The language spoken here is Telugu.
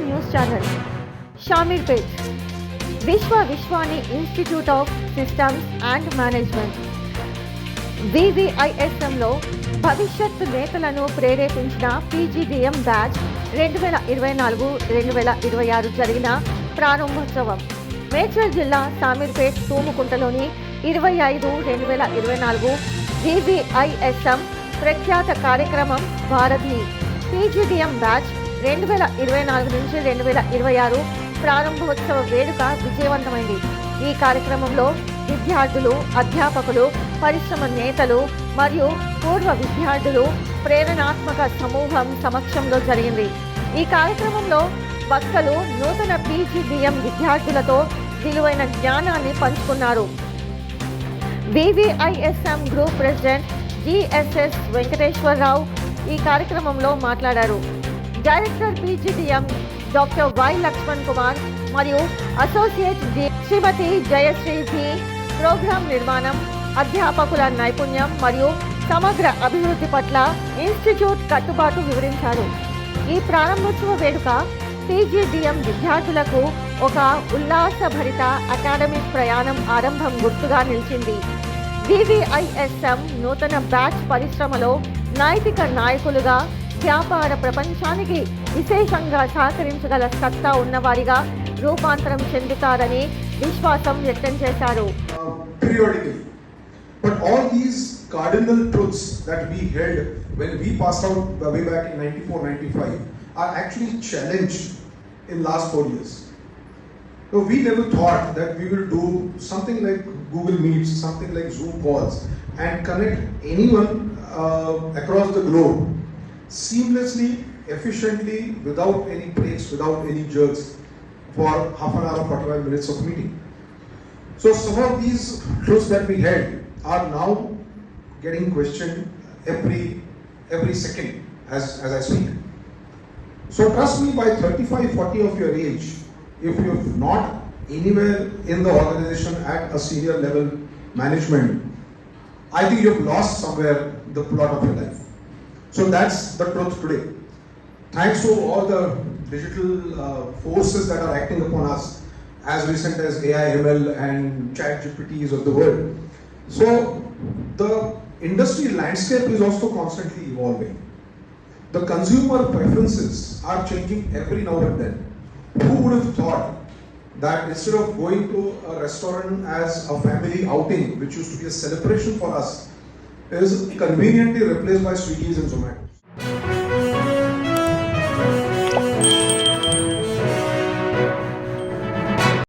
News channel Shamirpet Vishwa Vishwani institute of systems and management వివిఐఎస్ఎంలో భవిష్యత్ నేతలను ప్రేరేపించిన పీజీడీఎం బ్యాచ్ రెండు వేల ఇరవై నాలుగు రెండు వేల ఇరవై ఆరు జరిగిన ప్రారంభోత్సవం. మేడ్చల్ జిల్లా సామీర్పేట్ తూముకుంటలోని ఇరవై ఐదు రెండు వేల ఇరవై నాలుగు వివిఐఎస్ఎం ప్రఖ్యాత కార్యక్రమం భారతి పీజీడీఎం బ్యాచ్ రెండు వేల ఇరవై నాలుగు నుంచి రెండు వేల ఇరవై ఆరు ప్రారంభోత్సవ వేడుక విజయవంతమైంది. ఈ కార్యక్రమంలో విద్యార్థులు అధ్యాపకులు పరిశ్రమ నేతలు మరియు పూర్వ విద్యార్థులు ప్రేరణాత్మక సమూహం సమక్షంలో జరిగింది. ఈ కార్యక్రమంలో వక్తలు నూతన పీజీడిఎం విద్యార్థులతో విలువైన జ్ఞానాన్ని పంచుకున్నారు. VVISM group president GSS Venkateswararao ఈ కార్యక్రమంలో మాట్లాడారు. Director PGDM doctor Y Lakshman Kumar మరియు associate Shrimati Jayashree G program నిర్మాణం అధ్యాపకుల నైపుణ్యం మరియు సమగ్ర అభివృద్ధి పట్ల ఇన్స్టిట్యూట్ కట్టుబాటు వివరించారు. ఈ ప్రారంభోత్సవ వేడుక పీజీడీఎం విద్యార్థులకు ఒక ఉల్లాసభరిత అకాడమిక్ ప్రయాణం ఆరంభం గుర్తుగా నిలిచింది. వివిఐఎస్ఎం నూతన బ్యాచ్ పరిశ్రమలో నైతిక నాయకులుగా వ్యాపార ప్రపంచానికి విశేషంగా సహకరించగల సత్తా ఉన్నవారిగా రూపాంతరం చెందుతారని విశ్వాసం వ్యక్తం చేశారు. But all these cardinal truths that we held when we passed out way back in 94 95 are actually challenged in last four years. So we never thought that we will do something like Google Meets, something like Zoom calls, and connect anyone uh, across the globe seamlessly, efficiently, without any breaks, without any jerks, for half an hour, 45 minutes of meeting. So some of these truths that we had are now getting questioned every every second as, as I speak. So trust me, by 35, 40 of your age, if you're not anywhere in the organization at a senior level management, I think you've lost somewhere the plot of your life. So that's the truth today. Thanks to all the digital uh, forces that are acting upon us, as recent as AI, ML, and Chat GPTs of the world. So the industry landscape is also constantly evolving. The consumer preferences are changing every now and then. Who would have thought that instead of going to a restaurant as a family outing, which used to be a celebration for us, is conveniently replaced by Swiggy's and Zomato?